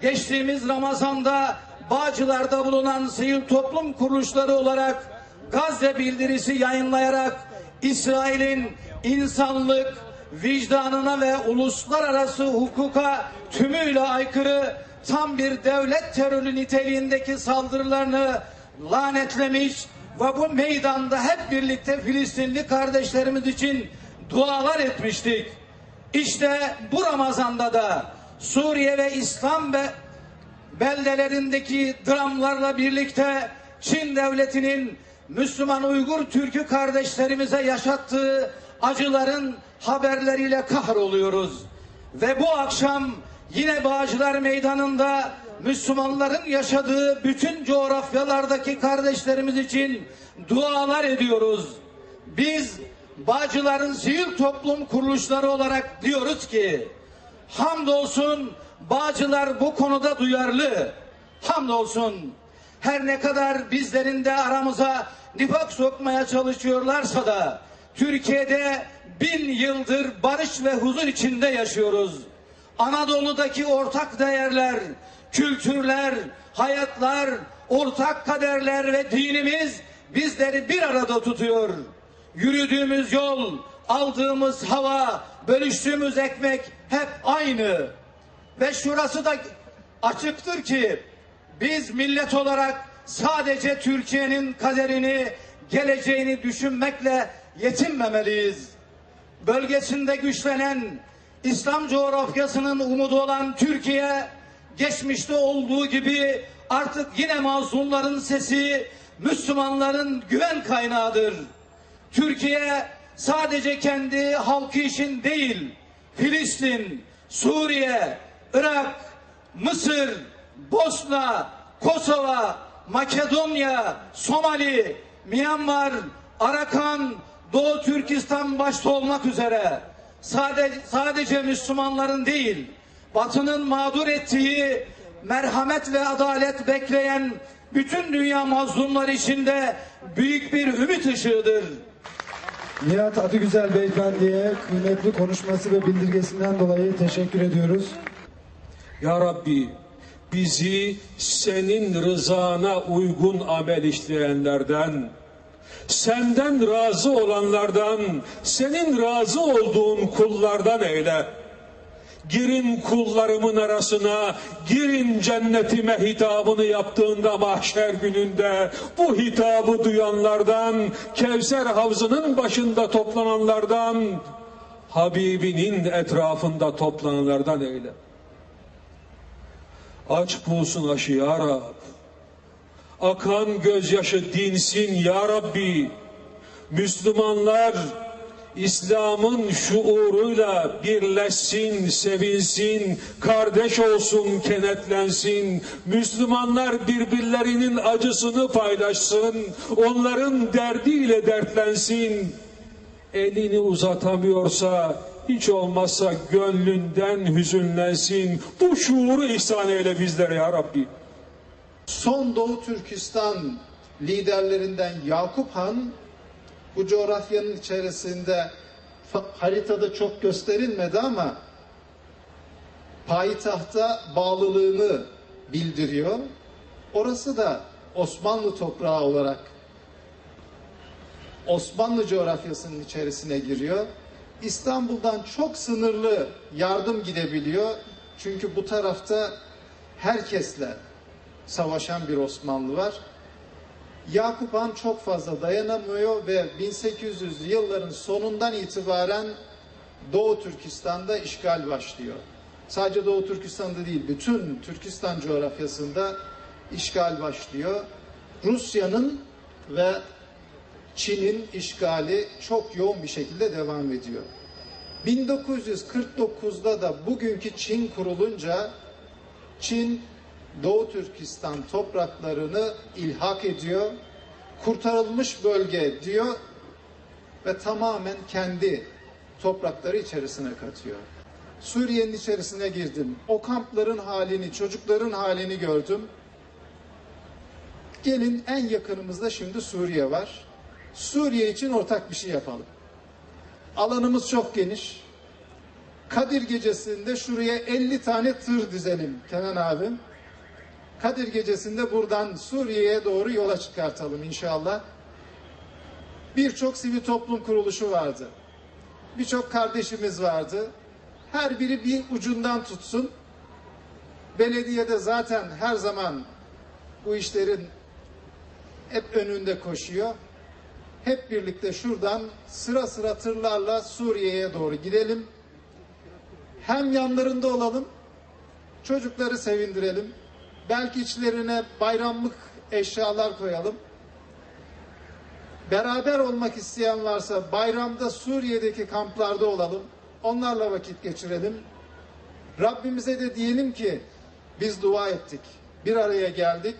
geçtiğimiz Ramazan'da Bağcılar'da bulunan sivil toplum kuruluşları olarak Gazze bildirisi yayınlayarak İsrail'in insanlık, vicdanına ve uluslararası hukuka tümüyle aykırı tam bir devlet terörü niteliğindeki saldırılarını lanetlemiş ve bu meydanda hep birlikte Filistinli kardeşlerimiz için dualar etmiştik. İşte bu Ramazan'da da Suriye ve İslam ve beldelerindeki dramlarla birlikte Çin devletinin Müslüman Uygur Türk'ü kardeşlerimize yaşattığı acıların haberleriyle kahroluyoruz. Ve bu akşam yine Bağcılar Meydanı'nda Müslümanların yaşadığı bütün coğrafyalardaki kardeşlerimiz için dualar ediyoruz. Biz Bağcılar'ın sivil toplum kuruluşları olarak diyoruz ki hamdolsun Bağcılar bu konuda duyarlı. Hamdolsun her ne kadar bizlerin de aramıza nifak sokmaya çalışıyorlarsa da Türkiye'de bin yıldır barış ve huzur içinde yaşıyoruz. Anadolu'daki ortak değerler, kültürler, hayatlar, ortak kaderler ve dinimiz bizleri bir arada tutuyor. Yürüdüğümüz yol, aldığımız hava, bölüştüğümüz ekmek hep aynı. Ve şurası da açıktır ki biz millet olarak sadece Türkiye'nin kaderini, geleceğini düşünmekle yetinmemeliyiz. Bölgesinde güçlenen İslam coğrafyasının umudu olan Türkiye, geçmişte olduğu gibi artık yine mazlumların sesi, Müslümanların güven kaynağıdır. Türkiye sadece kendi halkı için değil, Filistin, Suriye, Irak, Mısır, Bosna, Kosova, Makedonya, Somali, Myanmar, Arakan, Doğu Türkistan başta olmak üzere sadece, sadece Müslümanların değil, Batı'nın mağdur ettiği merhamet ve adalet bekleyen bütün dünya mazlumları içinde büyük bir ümit ışığıdır. Nihat Adıgüzel Beyefendi'ye kıymetli konuşması ve bildirgesinden dolayı teşekkür ediyoruz. Ya Rabbi bizi senin rızana uygun amel işleyenlerden, senden razı olanlardan, senin razı olduğun kullardan eyle. Girin kullarımın arasına, girin cennetime hitabını yaptığında mahşer gününde bu hitabı duyanlardan, Kevser havzının başında toplananlardan, Habibinin etrafında toplananlardan eyle. Aç bulsun aşı ya Rab. Akan gözyaşı dinsin ya Rabbi. Müslümanlar İslam'ın şuuruyla birleşsin, sevinsin, kardeş olsun, kenetlensin. Müslümanlar birbirlerinin acısını paylaşsın, onların derdiyle dertlensin. Elini uzatamıyorsa hiç olmazsa gönlünden hüzünlensin. Bu şuuru ihsan eyle bizlere ya Rabbi. Son Doğu Türkistan liderlerinden Yakup Han bu coğrafyanın içerisinde haritada çok gösterilmedi ama payitahta bağlılığını bildiriyor. Orası da Osmanlı toprağı olarak Osmanlı coğrafyasının içerisine giriyor. İstanbul'dan çok sınırlı yardım gidebiliyor. Çünkü bu tarafta herkesle savaşan bir Osmanlı var. Yakup Han çok fazla dayanamıyor ve 1800 yılların sonundan itibaren Doğu Türkistan'da işgal başlıyor. Sadece Doğu Türkistan'da değil, bütün Türkistan coğrafyasında işgal başlıyor. Rusya'nın ve Çin'in işgali çok yoğun bir şekilde devam ediyor. 1949'da da bugünkü Çin kurulunca Çin Doğu Türkistan topraklarını ilhak ediyor. Kurtarılmış bölge diyor ve tamamen kendi toprakları içerisine katıyor. Suriye'nin içerisine girdim. O kampların halini, çocukların halini gördüm. Gelin en yakınımızda şimdi Suriye var. Suriye için ortak bir şey yapalım. Alanımız çok geniş. Kadir gecesinde şuraya 50 tane tır dizelim Kenan abim. Kadir gecesinde buradan Suriye'ye doğru yola çıkartalım inşallah. Birçok sivil toplum kuruluşu vardı. Birçok kardeşimiz vardı. Her biri bir ucundan tutsun. Belediyede zaten her zaman bu işlerin hep önünde koşuyor. Hep birlikte şuradan sıra sıra tırlarla Suriye'ye doğru gidelim. Hem yanlarında olalım, çocukları sevindirelim. Belki içlerine bayramlık eşyalar koyalım. Beraber olmak isteyen varsa bayramda Suriye'deki kamplarda olalım. Onlarla vakit geçirelim. Rabbimize de diyelim ki biz dua ettik. Bir araya geldik.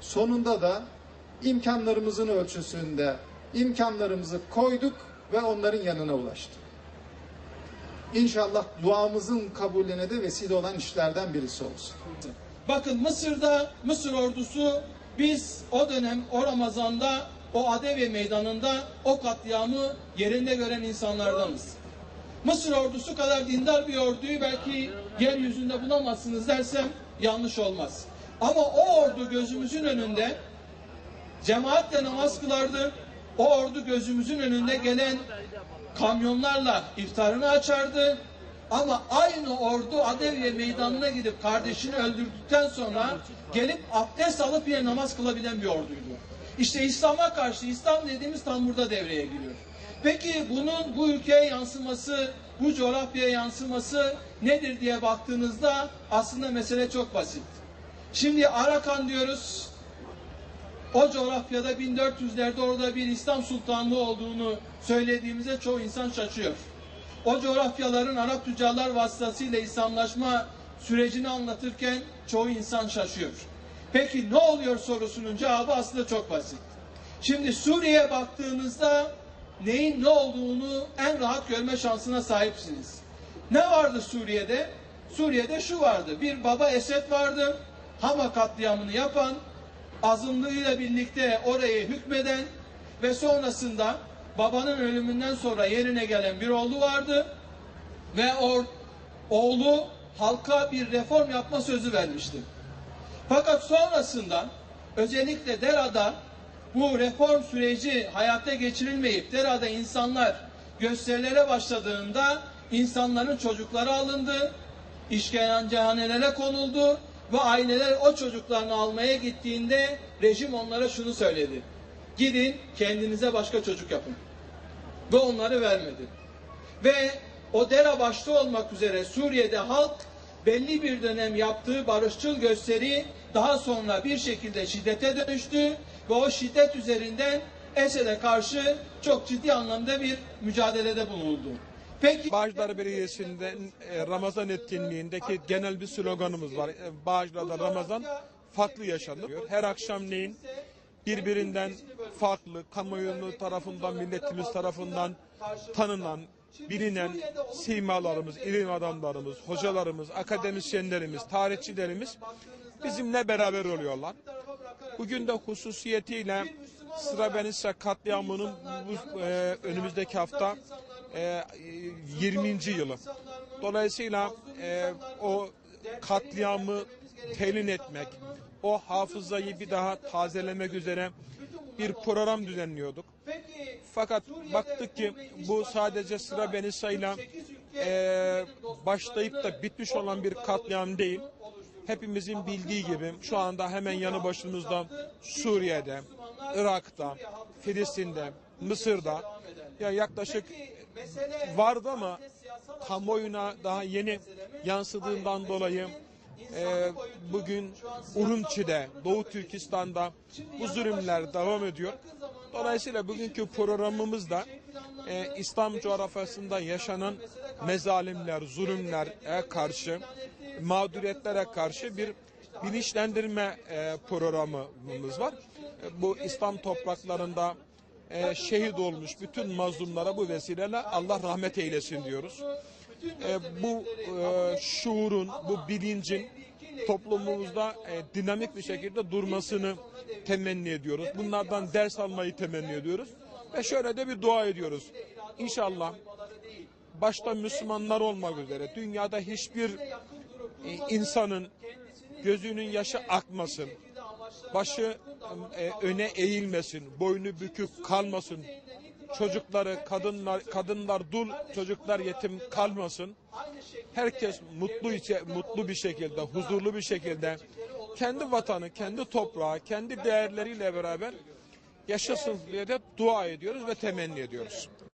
Sonunda da imkanlarımızın ölçüsünde imkanlarımızı koyduk ve onların yanına ulaştık. İnşallah duamızın kabulüne de vesile olan işlerden birisi olsun. Bakın Mısır'da Mısır ordusu biz o dönem o Ramazan'da o Adeviye meydanında o katliamı yerinde gören insanlardanız. Mısır ordusu kadar dindar bir orduyu belki yeryüzünde bulamazsınız dersem yanlış olmaz. Ama o ordu gözümüzün önünde cemaatle namaz kılardı. O ordu gözümüzün önünde gelen kamyonlarla iftarını açardı. Ama aynı ordu Adeviye meydanına gidip kardeşini öldürdükten sonra gelip abdest alıp yine namaz kılabilen bir orduydu. İşte İslam'a karşı İslam dediğimiz tam burada devreye giriyor. Peki bunun bu ülkeye yansıması, bu coğrafyaya yansıması nedir diye baktığınızda aslında mesele çok basit. Şimdi Arakan diyoruz, o coğrafyada 1400'lerde orada bir İslam sultanlığı olduğunu söylediğimizde çoğu insan şaşıyor. O coğrafyaların Arap tüccarlar vasıtasıyla İslamlaşma sürecini anlatırken çoğu insan şaşıyor. Peki ne oluyor sorusunun cevabı aslında çok basit. Şimdi Suriye'ye baktığınızda neyin ne olduğunu en rahat görme şansına sahipsiniz. Ne vardı Suriye'de? Suriye'de şu vardı. Bir baba Esed vardı. Hama katliamını yapan, azınlığıyla birlikte orayı hükmeden ve sonrasında babanın ölümünden sonra yerine gelen bir oğlu vardı ve o oğlu halka bir reform yapma sözü vermişti. Fakat sonrasında özellikle Dera'da bu reform süreci hayata geçirilmeyip Dera'da insanlar gösterilere başladığında insanların çocukları alındı, işkencehanelere konuldu ve aileler o çocuklarını almaya gittiğinde rejim onlara şunu söyledi. Gidin kendinize başka çocuk yapın. Ve onları vermedi. Ve o Dera başta olmak üzere Suriye'de halk belli bir dönem yaptığı barışçıl gösteri daha sonra bir şekilde şiddete dönüştü ve o şiddet üzerinden Esed'e karşı çok ciddi anlamda bir mücadelede bulunuldu. Peki Bağcılar Belediyesi'nden e, Ramazan etkinliğindeki genel bir sloganımız var. E, Bağcılar'da Ramazan farklı yaşanır. Her akşamleyin birbirinden farklı, kamuoyu tarafından, milletimiz tarafından tanınan, bilinen simalarımız, ilim adamlarımız, hocalarımız, akademisyenlerimiz, tarihçilerimiz bizimle beraber oluyorlar. Bugün de hususiyetiyle Srebrenica katliamının bu, e, önümüzdeki hafta e, 20. yılı. Dolayısıyla e, o katliamı telin etmek, o hafızayı bir daha tazelemek üzere bir program düzenliyorduk. Fakat baktık ki bu sadece Srebrenica'yla e, başlayıp da bitmiş olan bir katliam değil. Hepimizin bildiği gibi şu anda hemen yanı başımızda Suriye'de, Irak'ta, Filistin'de, Mısır'da ya yaklaşık vardı ama kamuoyuna daha yeni yansıdığından dolayı e, bugün Urumçi'de, Doğu Türkistan'da bu zulümler devam ediyor. Dolayısıyla bugünkü programımızda e, İslam coğrafyasında yaşanan mezalimler, zulümlere karşı, mağduriyetlere karşı bir bilinçlendirme e, programımız var. E, bu İslam topraklarında e, şehit olmuş bütün mazlumlara bu vesileyle Allah rahmet eylesin diyoruz. E, bu e, şuurun, bu bilincin toplumumuzda e, dinamik bir şekilde durmasını temenni ediyoruz. Bunlardan ders almayı temenni ediyoruz. Ve şöyle de bir dua ediyoruz. İnşallah başta Müslümanlar olmak üzere dünyada hiçbir e, insanın gözünün yaşı akmasın, başı e, öne eğilmesin, boynu bükük kalmasın, çocukları, kadınlar, kadınlar dul, çocuklar yetim kalmasın. Herkes mutlu içe, mutlu bir şekilde, huzurlu bir şekilde kendi vatanı, kendi toprağı, kendi değerleriyle beraber yaşasın diye de dua ediyoruz ve temenni ediyoruz.